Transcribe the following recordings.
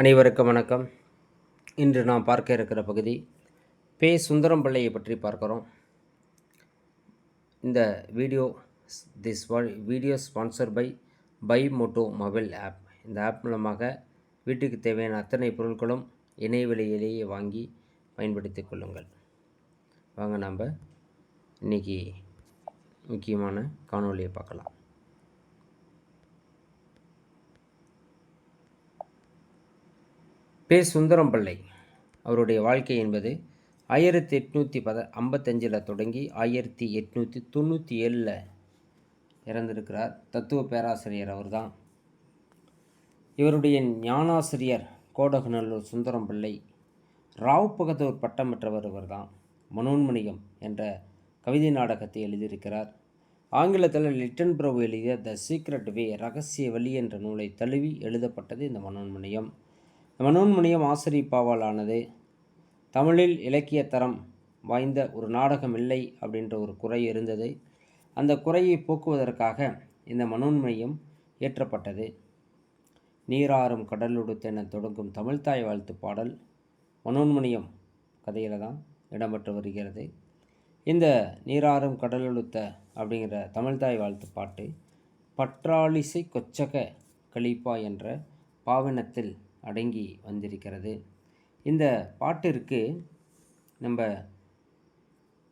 அனைவருக்கும் வணக்கம். இன்று நாம் பார்க்க இருக்கிற பகுதி பே சுந்தரம் பிள்ளையை பற்றி பார்க்குறோம். இந்த video this video sponsor by by Moto mobile app இந்த ஆப் மூலமாக வீட்டுக்கு தேவையான அத்தனை பொருட்களும் இணைய விலையிலேயே வாங்கி பயன்படுத்திக் கொள்ளுங்கள். வாங்க நாம் இன்றைக்கி முக்கியமான காணொளியை பார்க்கலாம். பே சுந்தரம் பிள்ளை அவருடைய வாழ்க்கை என்பது ஆயிரத்தி எட்நூற்றி பத ஐம்பத்தஞ்சில் தொடங்கி ஆயிரத்தி எட்நூற்றி தொண்ணூற்றி ஏழில் இறந்திருக்கிறார். தத்துவ பேராசிரியர் அவர்தான். இவருடைய ஞானாசிரியர் கோடகநல்லூர் சுந்தரம் பிள்ளை ராவ் பகதூர் பட்டம் பெற்றவர் இவர்தான். மனோன்மணியம் என்ற கவிதை நாடகத்தை எழுதியிருக்கிறார். ஆங்கிலத்தில் லிட்டன் பிரபு எழுதிய த சீக்ரெட் வே ரகசிய வழி என்ற நூலை தழுவி எழுதப்பட்டது இந்த மனோன்மணியம். மனோன்மணியம் ஆசிரியப்பாவால் ஆனது தமிழில் இலக்கிய தரம் வாய்ந்த ஒரு நாடகம் இல்லை அப்படின்ற ஒரு குறை இருந்தது. அந்த குறையை போக்குவதற்காக இந்த மனோன்மணியம் இயற்றப்பட்டது. நீராறும் கடலுடுத்தென தொடங்கும் தமிழ்தாய் வாழ்த்து பாடல் மனோன்மணியம் கதையில் தான் இடம்பெற்று வருகிறது. இந்த நீராறும் கடலுடுத்த அப்படிங்கிற தமிழ்தாய் வாழ்த்து பாட்டு பற்றாளிசை கொச்சக கலிப்பா என்ற பாவனத்தில் அடங்கி வந்திருக்கிறது. இந்த பாட்டிற்கு நம்ம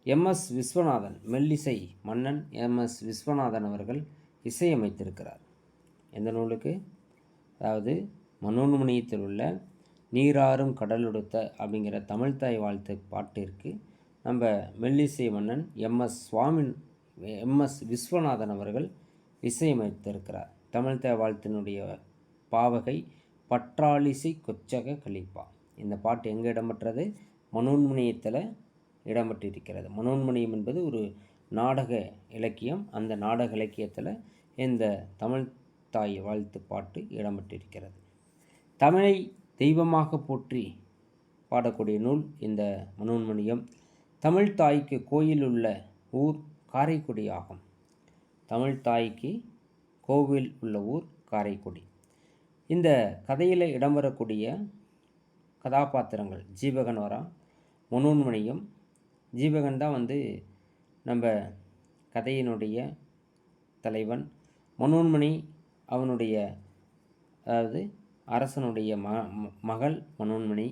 எம்எஸ் விஸ்வநாதன் மெல்லிசை மன்னன் எம்எஸ் விஸ்வநாதன் அவர்கள் இசையமைத்திருக்கிறார். எந்த நூலுக்கு? அதாவது மனோன்மணியத்தில் உள்ள நீராறும் கடலுடுத்த அப்படிங்கிற தமிழ்தாய் வாழ்த்து பாட்டிற்கு நம்ம மெல்லிசை மன்னன் எம்எஸ் சுவாமி எம்எஸ் விஸ்வநாதன் அவர்கள் இசையமைத்திருக்கிறார். தமிழ்தாய் வாழ்த்தினுடைய பாவகை பற்றாலிசை கொச்சக கலிப்பா. இந்த பாட்டு எங்கே இடம்பெற்றது? மனோன்மணியத்தில் இடம்பெற்றிருக்கிறது. மனோன்மணியம் என்பது ஒரு நாடக இலக்கியம். அந்த நாடக இலக்கியத்தில் இந்த தமிழ் தாய் வாழ்த்து பாட்டு இடம்பெற்றிருக்கிறது. தமிழை தெய்வமாக போற்றி பாடக்கூடிய நூல் இந்த மனோன்மணியம். தமிழ் தாய்க்கு கோயில் உள்ள ஊர் காரைக்குடி ஆகும். தமிழ் தாய்க்கு கோவில் உள்ள ஊர் காரைக்குடி. இந்த கதையில் இடம்பெறக்கூடிய கதாபாத்திரங்கள் ஜீவகன் வரா மனோன்மணியம் ஜீவகன் தான் வந்து நம்ம கதையினுடைய தலைவன். மனோன்மணி அவனுடைய அதாவது அரசனுடைய ம மகள் மனோன்மணி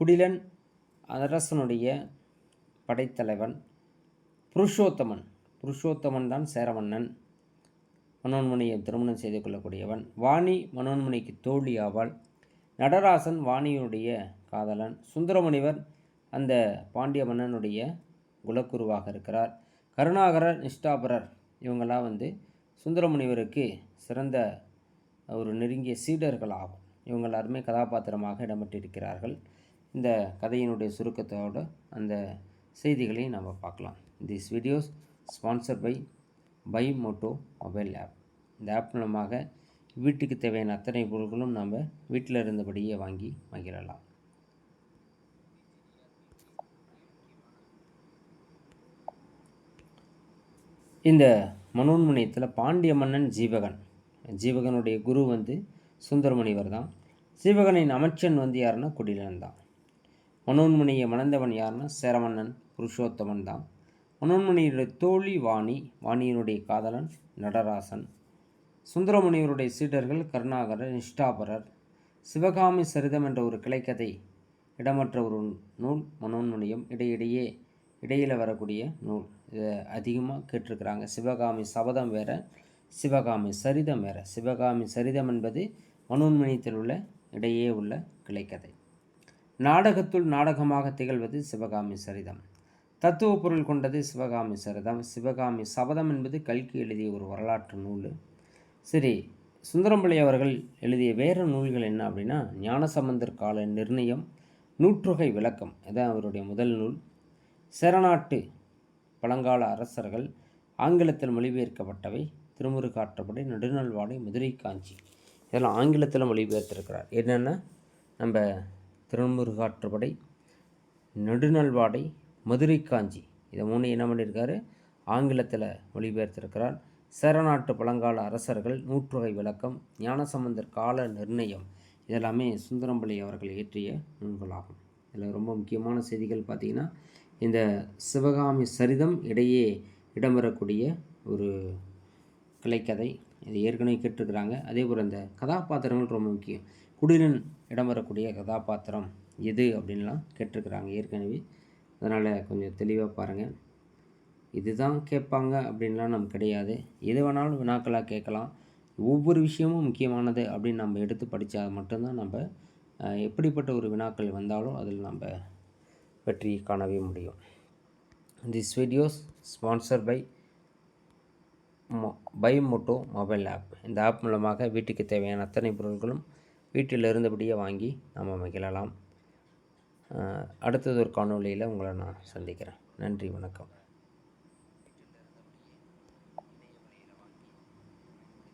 குடிலன் அரசனுடைய படைத்தலைவன் புருஷோத்தமன். புருஷோத்தமன் தான் சேரமன்னன் மனோன்மணியை திருமணம் செய்து கொள்ளக்கூடியவன். வாணி மனோன்மணிக்கு தோழி ஆவாள் நடராசன் வாணியுடைய காதலன். சுந்தரமுனிவர் அந்த பாண்டிய மன்னனுடைய குலக்குருவாக இருக்கிறார். கருணாகரர் நிஷ்டாபரர் இவங்களாம் வந்து சுந்தரமுனிவருக்கு சிறந்த ஒரு நெருங்கிய சீடர்கள் ஆகும் இவங்க எல்லாருமே கதாபாத்திரமாக இடம்பெற்றிருக்கிறார்கள். இந்த கதையினுடைய சுருக்கத்தோடு அந்த செய்திகளையும் நம்ம பார்க்கலாம். This videos sponsor by by Moto mobile app இந்த ஆப் மூலமாக வீட்டுக்கு தேவையான அத்தனை பொருட்களும் நம்ம வீட்டில் இருந்தபடியே வாங்கி மகிழலாம். இந்த மனோன்மணியத்தில் பாண்டிய மன்னன் ஜீவகன். ஜீவகனுடைய குரு வந்து சுந்தரமுனிவர் தான். ஜீவகனின் அமைச்சன் வந்து யாருன்னா குடிலன் தான். மனோன்மணியை மணந்தவன் யாருன்னா சேரமன்னன் புருஷோத்தமன் தான். மனோன்மணியுடைய தோழி வாணி வாணியினுடைய காதலன் நடராசன். சுந்தரமுனிவருடைய சீடர்கள் கருணாகரர் நிஷ்டாபரர். சிவகாமி சரிதம் என்ற ஒரு கிளைக்கதை இடமற்ற ஒரு நூல் மனோன்மணியம் இடையிடையே இடையில் வரக்கூடிய நூல். இதை அதிகமாக கேட்டிருக்கிறாங்க. சிவகாமி சபதம் வேற சிவகாமி சரிதம் வேற. சிவகாமி சரிதம் என்பது மனோன்மணியத்தில் உள்ள இடையே உள்ள கிளைக்கதை. நாடகத்துள் நாடகமாக திகழ்வது சிவகாமி சரிதம். தத்துவ பொருள் கொண்டது சிவகாமி சரிதம். சிவகாமி சபதம் என்பது கல்கி எழுதிய ஒரு வரலாற்று நூல். சரி சுந்தரம்பிள்ளை அவர்கள் எழுதிய வேறு நூல்கள் என்ன அப்படின்னா ஞானசம்பந்தர் கால நிர்ணயம் நூற்றுகை விளக்கம் இதான் அவருடைய முதல் நூல். சேரநாட்டு பழங்கால அரசர்கள் ஆங்கிலத்தில் மொழிபெயர்க்கப்பட்டவை திருமுருகாற்றப்படை நடுநல்வாடை மதுரை காஞ்சி. இதெல்லாம் ஆங்கிலத்தில் மொழிபெயர்த்திருக்கிறார். என்னென்னா நம்ம திருமுருகாற்றுப்படை நடுநல்வாடை மதுரை காஞ்சி. இதை மூணு என்ன பண்ணியிருக்காரு? ஆங்கிலத்தில் மொழிபெயர்த்திருக்கிறார். சேரநாட்டு பழங்கால அரசர்கள் நூற்றுகை விளக்கம் ஞானசம்பந்தர் கால நிர்ணயம் இதெல்லாமே சுந்தரம்பள்ளி அவர்கள் இயற்றிய நூல்களாகும். இதில் ரொம்ப முக்கியமான செய்திகள் பார்த்திங்கன்னா இந்த சிவகாமி சரிதம் இடையே இடம்பெறக்கூடிய ஒரு கிளைக்கதை இது ஏற்கனவே கேட்டிருக்கிறாங்க. அதே போல் இந்த கதாபாத்திரங்கள் ரொம்ப முக்கியம். குடிலன் இடம்பெறக்கூடிய கதாபாத்திரம் எது அப்படின்லாம் கேட்டிருக்கிறாங்க ஏற்கனவே. அதனால் கொஞ்சம் தெளிவாக பாருங்கள் இதுதான் கேட்பாங்க அப்படின்லாம் நம்ம கிடையாது. எது வேணாலும் வினாக்களாக கேட்கலாம். ஒவ்வொரு விஷயமும் முக்கியமானது அப்படின்னு நம்ம எடுத்து படித்தா மட்டும்தான் நம்ம எப்படிப்பட்ட ஒரு வினாக்கள் வந்தாலும் அதில் நம்ம வெற்றி காணவே முடியும். This videos sponsor by by Moto mobile app இந்த ஆப் மூலமாக வீட்டுக்கு தேவையான அத்தனை பொருட்களும் வீட்டில் இருந்தபடியே வாங்கி நம்ம மகிழலாம் அடுத்தது ஒரு காணொளியில் உங்களை நான் சந்திக்கிறேன். நன்றி வணக்கம்.